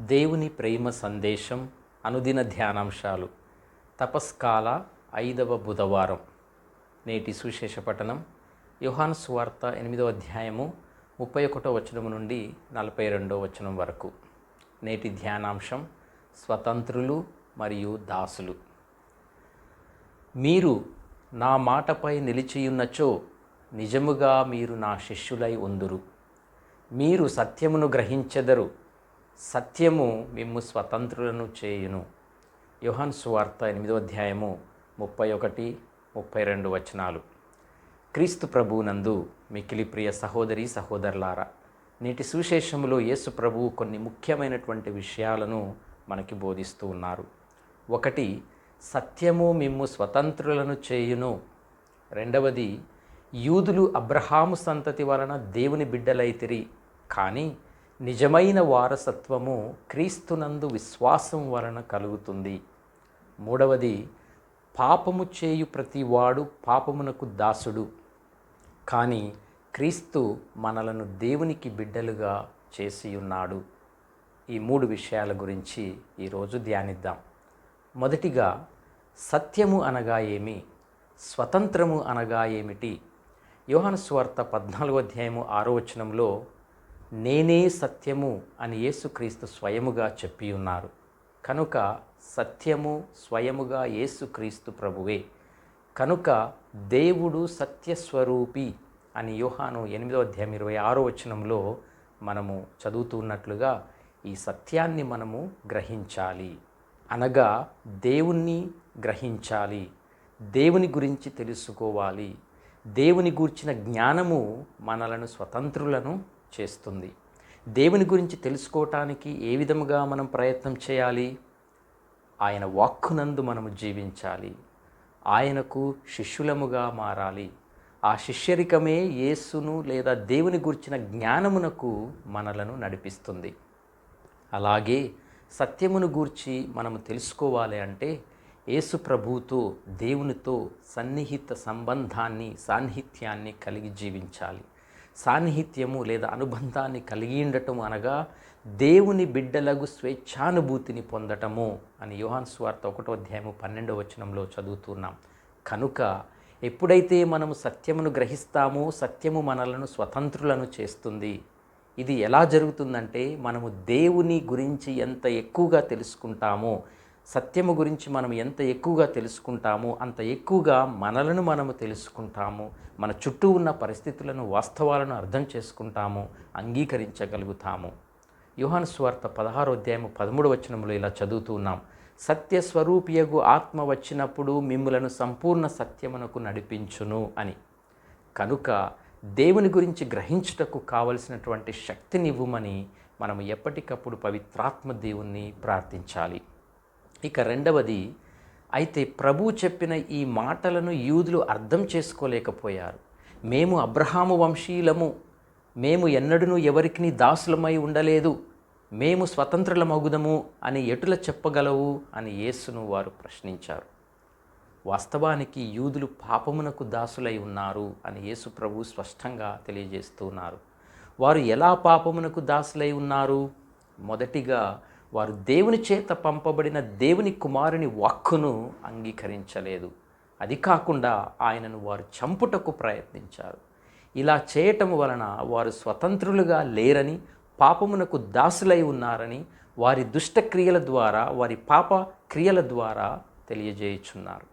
దేవుని ప్రేమ సందేశం అనుదిన ధ్యానాంశాలు. తపస్కాల ఐదవ బుధవారం. నేటి సుశేష పఠనం. యుహాన్ సువార్త ఎనిమిదవ అధ్యాయము ముప్పై ఒకటో వచనం నుండి నలభై రెండో వచనం వరకు. నేటి ధ్యానాంశం స్వతంత్రులు మరియు దాసులు. మీరు నా మాటపై నిలిచియున్నచో నిజముగా మీరు నా శిష్యులై ఉందురు. మీరు సత్యమును గ్రహించెదరు. సత్యము మిమ్ము స్వతంత్రులను చేయును. యోహాన్ సువార్త ఎనిమిదో అధ్యాయము ముప్పై ఒకటి ముప్పై రెండు వచనాలు. క్రీస్తు ప్రభువునందు మికిలి ప్రియ సహోదరి సహోదరులారా నేటి సువిశేషములో యేసు ప్రభువు కొన్ని ముఖ్యమైనటువంటి విషయాలను మనకి బోధిస్తూ ఉన్నారు. ఒకటి సత్యము మిమ్ము స్వతంత్రులను చేయును. రెండవది యూదులు అబ్రహాము సంతతి వలన దేవుని బిడ్డలైతిరి కానీ నిజమైన వారసత్వము క్రీస్తునందు విశ్వాసం వలన కలుగుతుంది. మూడవది పాపము చేయు ప్రతివాడు పాపమునకు దాసుడు. కానీ క్రీస్తు మనలను దేవునికి బిడ్డలుగా చేసి ఉన్నాడు ఈ మూడు విషయాల గురించి ఈరోజు ధ్యానిద్దాం. మొదటిగా సత్యము అనగా ఏమి? స్వతంత్రము అనగా ఏమిటి? యోహన్ స్వార్త పద్నాలుగో అధ్యాయము ఆరో వచనంలో నేనే సత్యము అని యేసుక్రీస్తు స్వయముగా చెప్పి ఉన్నారు. కనుక సత్యము స్వయముగా యేసుక్రీస్తు ప్రభువే. కనుక దేవుడు సత్యస్వరూపి అని యోహాను ఎనిమిదో అధ్యాయం ఇరవై ఆరో వచనంలో మనము చదువుతున్నట్లుగా ఈ సత్యాన్ని మనము గ్రహించాలి. అనగా దేవుణ్ణి గ్రహించాలి. దేవుని గురించి తెలుసుకోవాలి. దేవుని గూర్చిన జ్ఞానము మనలను స్వతంత్రులను చేస్తుంది. దేవుని గురించి తెలుసుకోవటానికి ఏ విధముగా మనం ప్రయత్నం చేయాలి? ఆయన వాక్కునందు మనము జీవించాలి. ఆయనకు శిష్యులముగా మారాలి. ఆ శిష్యరికమే యేసును లేదా దేవుని గురించిన జ్ఞానమునకు మనలను నడిపిస్తుంది. అలాగే సత్యమును గూర్చి మనము తెలుసుకోవాలి అంటే యేసు ప్రభువుతో దేవునితో సన్నిహిత సంబంధాన్ని సాన్నిహిత్యాన్ని కలిగి జీవించాలి. సాన్నిహిత్యము లేదా అనుబంధాన్ని కలిగి ఉండటం అనగా దేవుని బిడ్డలకు స్వేచ్ఛానుభూతిని పొందటము అని యోహాన్ స్వార్త ఒకటో అధ్యాయము పన్నెండవ వచనంలో చదువుతున్నాం. కనుక ఎప్పుడైతే మనము సత్యమును గ్రహిస్తామో సత్యము మనలను స్వతంత్రులను చేస్తుంది. ఇది ఎలా జరుగుతుందంటే మనము దేవుని గురించి ఎంత ఎక్కువగా తెలుసుకుంటామో సత్యము గురించి మనం ఎంత ఎక్కువగా తెలుసుకుంటామో అంత ఎక్కువగా మనలను మనము తెలుసుకుంటాము. మన చుట్టూ ఉన్న పరిస్థితులను వాస్తవాలను అర్థం చేసుకుంటాము అంగీకరించగలుగుతాము. యోహాను స్వార్థ పదహారో అధ్యాయము పదమూడు వచనంలో ఇలా చదువుతూ ఉన్నాం. సత్యస్వరూపియగు ఆత్మ వచ్చినప్పుడు మిమ్ములను సంపూర్ణ సత్యమునకు నడిపించును అని. కనుక దేవుని గురించి గ్రహించుటకు కావలసినటువంటి శక్తినివ్వమని మనం ఎప్పటికప్పుడు పవిత్రాత్మ దేవుణ్ణి ప్రార్థించాలి. ఇక రెండవది అయితే ప్రభు చెప్పిన ఈ మాటలను యూదులు అర్థం చేసుకోలేకపోయారు. మేము అబ్రహాము వంశీయులము. మేము ఎన్నడూ ఎవరికి దాసులమై ఉండలేదు. మేము స్వతంత్రులమగుదము అని ఎటుల చెప్పగలవు అని యేసును వారు ప్రశ్నించారు. వాస్తవానికి యూదులు పాపమునకు దాసులై ఉన్నారు అని యేసు ప్రభు స్పష్టంగా తెలియజేస్తున్నారు వారు ఎలా పాపమునకు దాసులై ఉన్నారు? మొదటిగా వారు దేవుని చేత పంపబడిన దేవుని కుమారుని వాక్కును అంగీకరించలేదు. అది కాకుండా ఆయనను వారు చంపుటకు ప్రయత్నించారు. ఇలా చేయటం వలన వారు స్వతంత్రులుగా లేరని పాపమునకు దాసులై ఉన్నారని వారి దుష్టక్రియల ద్వారా వారి పాప క్రియల ద్వారా తెలియజేయుచున్నారు.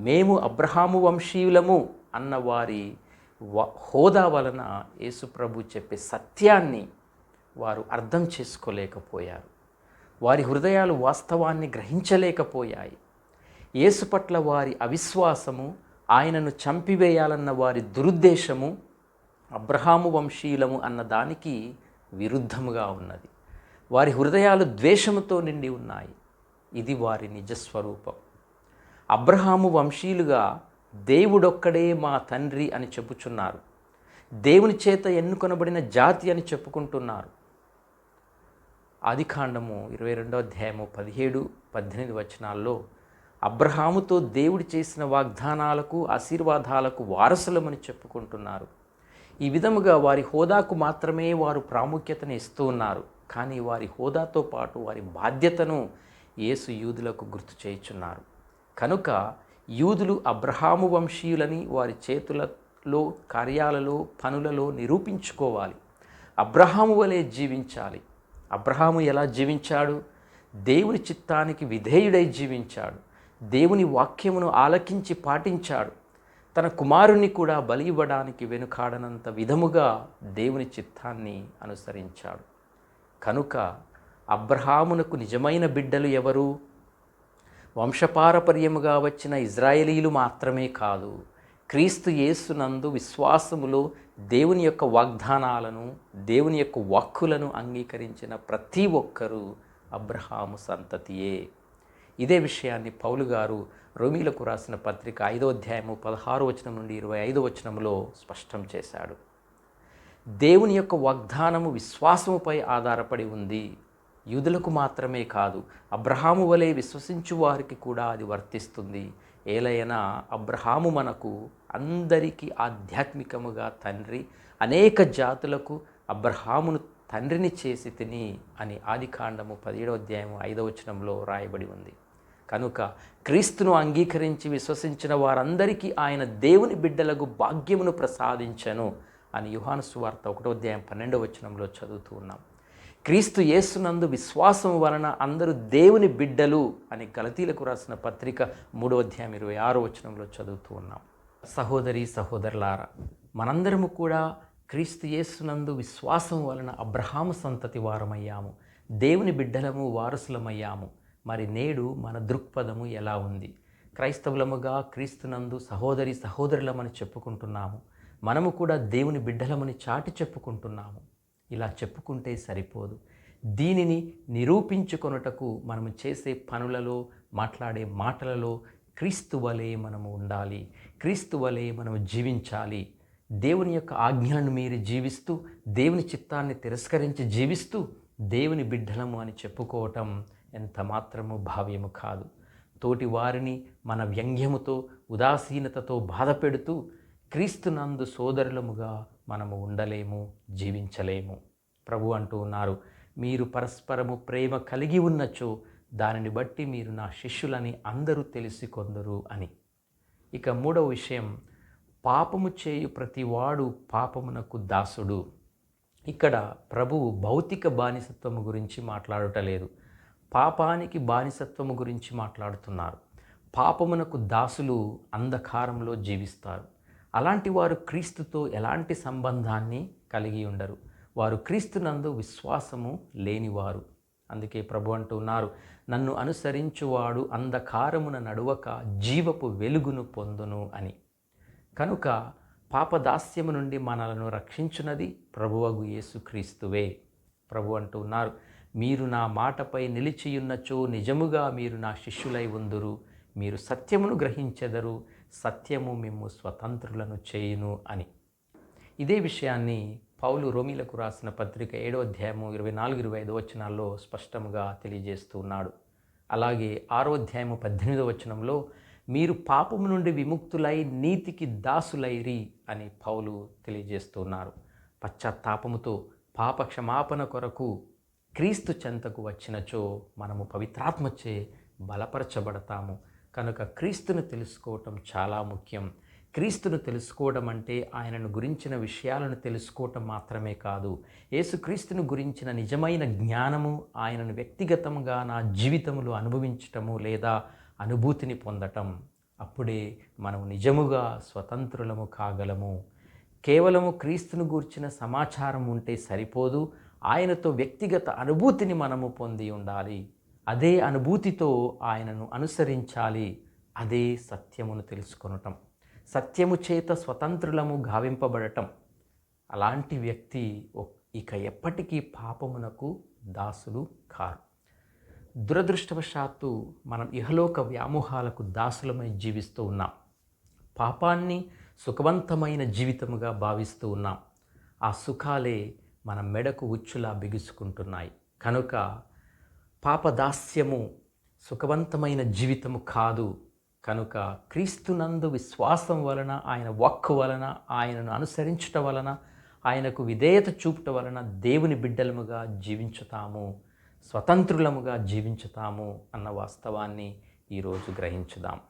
మేము అబ్రహాము వంశీయులము అన్న వారి హోదా వలన యేసుప్రభు చెప్పే సత్యాన్ని వారు అర్థం చేసుకోలేకపోయారు. వారి హృదయాలు వాస్తవాన్ని గ్రహించలేకపోయాయి. యేసు పట్ల వారి అవిశ్వాసము ఆయనను చంపివేయాలన్న వారి దురుద్దేశము అబ్రహాము వంశీయులము అన్న దానికి విరుద్ధముగా ఉన్నది. వారి హృదయాలు ద్వేషముతో నిండి ఉన్నాయి. ఇది వారి నిజస్వరూపం అబ్రహాము వంశీయులుగా దేవుడొక్కడే మా తండ్రి అని చెప్పుచున్నారు. దేవుని చేత ఎన్నుకొనబడిన జాతి అని చెప్పుకుంటున్నారు. ఆదికాండము ఇరవై రెండో అధ్యాయము పదిహేడు పద్దెనిమిది వచనాల్లో అబ్రహాముతో దేవుడు చేసిన వాగ్దానాలకు ఆశీర్వాదాలకు వారసులమని చెప్పుకుంటున్నారు. ఈ విధముగా వారి హోదాకు మాత్రమే వారు ప్రాముఖ్యతను ఇస్తూ ఉన్నారు. కానీ వారి హోదాతో పాటు వారి బాధ్యతను యేసు యూదులకు గుర్తు చేయుచున్నారు. కనుక యూదులు అబ్రహాము వంశీయులని వారి చేతులలో కార్యాలలో పనులలో నిరూపించుకోవాలి. అబ్రహాము వలె జీవించాలి. అబ్రహాము ఎలా జీవించాడు? దేవుని చిత్తానికి విధేయుడై జీవించాడు. దేవుని వాక్యమును ఆలకించి పాటించాడు. తన కుమారుణ్ణి కూడా బలి ఇవ్వడానికి వెనుకాడనంత విధముగా దేవుని చిత్తాన్ని అనుసరించాడు. కనుక అబ్రహామునకు నిజమైన బిడ్డలు ఎవరు? వంశపారపర్యముగా వచ్చిన ఇజ్రాయేలీలు మాత్రమే కాదు. క్రీస్తు యేసునందు విశ్వాసములో దేవుని యొక్క వాగ్దానాలను దేవుని యొక్క వాక్కులను అంగీకరించిన ప్రతి ఒక్కరూ అబ్రహాము సంతతియే. ఇదే విషయాన్ని పౌలు గారు రోమిలకు రాసిన పత్రిక ఐదో అధ్యాయము పదహారు వచనం నుండి ఇరవై ఐదో వచనంలో స్పష్టం చేశాడు. దేవుని యొక్క వాగ్దానము విశ్వాసముపై ఆధారపడి ఉంది. యూదులకు మాత్రమే కాదు అబ్రహాము వలె విశ్వసించు వారికి కూడా అది వర్తిస్తుంది. ఏలైనా అబ్రహాము మనకు అందరికీ ఆధ్యాత్మికముగా తండ్రి. అనేక జాతులకు అబ్రహామును తండ్రిని చేసి తిని అని ఆదికాండము పదిహేడవ అధ్యాయము ఐదవ వచనంలో రాయబడి ఉంది. కనుక క్రీస్తును అంగీకరించి విశ్వసించిన వారందరికీ ఆయన దేవుని బిడ్డలకు భాగ్యమును ప్రసాదించను అని యుహాను సువార్త ఒకటో అధ్యాయం పన్నెండవ వచనంలో చదువుతూ ఉన్నాం. క్రీస్తు యేసునందు విశ్వాసం వలన అందరూ దేవుని బిడ్డలు అని గలతీలకు రాసిన పత్రిక మూడో అధ్యాయం ఇరవై ఆరో వచనంలో చదువుతూ ఉన్నాం. సహోదరి సహోదరులారా మనందరము కూడా క్రీస్తు యేసునందు విశ్వాసం వలన అబ్రహాము సంతతి వారమయ్యాము. దేవుని బిడ్డలము వారసులమయ్యాము. మరి నేడు మన దృక్పథము ఎలా ఉంది? క్రైస్తవులముగా క్రీస్తునందు సహోదరి సహోదరులమని చెప్పుకుంటున్నాము. మనము కూడా దేవుని బిడ్డలమని చాటి చెప్పుకుంటున్నాము. ఇలా చెప్పుకుంటే సరిపోదు. దీనిని నిరూపించుకొనుటకు మనము చేసే పనులలో మాట్లాడే మాటలలో క్రీస్తు వలె మనము ఉండాలి. క్రీస్తు వలె మనము జీవించాలి. దేవుని యొక్క ఆజ్ఞలను మీరు జీవిస్తూ దేవుని చిత్తాన్ని తిరస్కరించి జీవిస్తూ దేవుని బిడ్డలము అని చెప్పుకోవటం ఎంత మాత్రము భావ్యము కాదు. తోటి వారిని మన వ్యంగ్యముతో ఉదాసీనతతో బాధపెడుతూ క్రీస్తునందు సోదరులముగా మనము ఉండలేము జీవించలేము. ప్రభు అంటూ ఉన్నారు మీరు పరస్పరము ప్రేమ కలిగి ఉన్నచో దానిని బట్టి మీరు నా శిష్యులని అందరూ తెలిసి కొందరు అని. ఇక మూడవ విషయం పాపము చేయు ప్రతివాడు పాపమునకు దాసుడు. ఇక్కడ ప్రభువు భౌతిక బానిసత్వము గురించి మాట్లాడటలేదు పాపానికి బానిసత్వము గురించి మాట్లాడుతున్నారు. పాపమునకు దాసులు అంధకారంలో జీవిస్తారు. అలాంటి వారు క్రీస్తుతో ఎలాంటి సంబంధాన్ని కలిగి ఉండరు. వారు క్రీస్తునందు విశ్వాసము లేనివారు. అందుకే ప్రభు అంటున్నారు నన్ను అనుసరించువాడు అంధకారమున నడువక జీవపు వెలుగును పొందును అని. కనుక పాపదాస్యము నుండి మనలను రక్షించున్నది ప్రభువగు యేసుక్రీస్తువే ప్రభు అంటున్నారు మీరు నా మాటపై నిలిచియున్నచో నిజముగా మీరు నా శిష్యులై ఉందురు. మీరు సత్యమును గ్రహించెదరు. సత్యము మేము స్వతంత్రులను చేయును అని. ఇదే విషయాన్ని పౌలు రోమిలకు రాసిన పత్రిక ఏడో అధ్యాయము ఇరవై నాలుగు ఇరవై ఐదు వచనాల్లో స్పష్టంగా తెలియజేస్తూ ఉన్నాడు. అలాగే ఆరో అధ్యాయము పద్దెనిమిదో వచనంలో మీరు పాపము నుండి విముక్తులై నీతికి దాసులైరి అని పౌలు తెలియజేస్తున్నారు. పశ్చాత్తాపముతో పాప క్షమాపణ కొరకు క్రీస్తు చెంతకు వచ్చినచో మనము పవిత్రాత్మచే బలపరచబడతాము. కనుక క్రీస్తును తెలుసుకోవటం చాలా ముఖ్యం. క్రీస్తును తెలుసుకోవడం అంటే ఆయనను గురించిన విషయాలను తెలుసుకోవటం మాత్రమే కాదు. యేసుక్రీస్తును గురించిన నిజమైన జ్ఞానము ఆయనను వ్యక్తిగతంగా నా జీవితంలో అనుభవించటము లేదా అనుభూతిని పొందటం అప్పుడే మనం నిజముగా స్వతంత్రులము కాగలము. కేవలము క్రీస్తును గూర్చిన సమాచారం ఉంటే సరిపోదు. ఆయనతో వ్యక్తిగత అనుభూతిని మనము పొంది ఉండాలి. అదే అనుభూతితో ఆయనను అనుసరించాలి. అదే సత్యమును తెలుసుకొనటం. సత్యము చేత స్వతంత్రులము గావింపబడటం. అలాంటి వ్యక్తి ఇక ఎప్పటికీ పాపమునకు దాసులు కారు. దురదృష్టవశాత్తు మనం ఇహలోక వ్యామోహాలకు దాసులమై జీవిస్తూ ఉన్నాం. పాపాన్ని సుఖవంతమైన జీవితముగా భావిస్తూ ఉన్నాం. ఆ సుఖాలే మన మెడకు ఉచ్చులా బిగుసుకుంటున్నాయి. కనుక పాపదాస్యము సుఖవంతమైన జీవితము కాదు. కనుక క్రీస్తునందు విశ్వాసం వలన ఆయన వాక్కు వలన ఆయనను అనుసరించటం వలన ఆయనకు విధేయత చూపుట వలన దేవుని బిడ్డలముగా జీవించుతాము స్వతంత్రులముగా జీవించుతాము అన్న వాస్తవాన్ని ఈరోజు గ్రహించుదాం.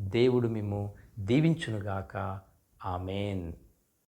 దేవుడు మేము దీవించునుగాక. ఆమెన్.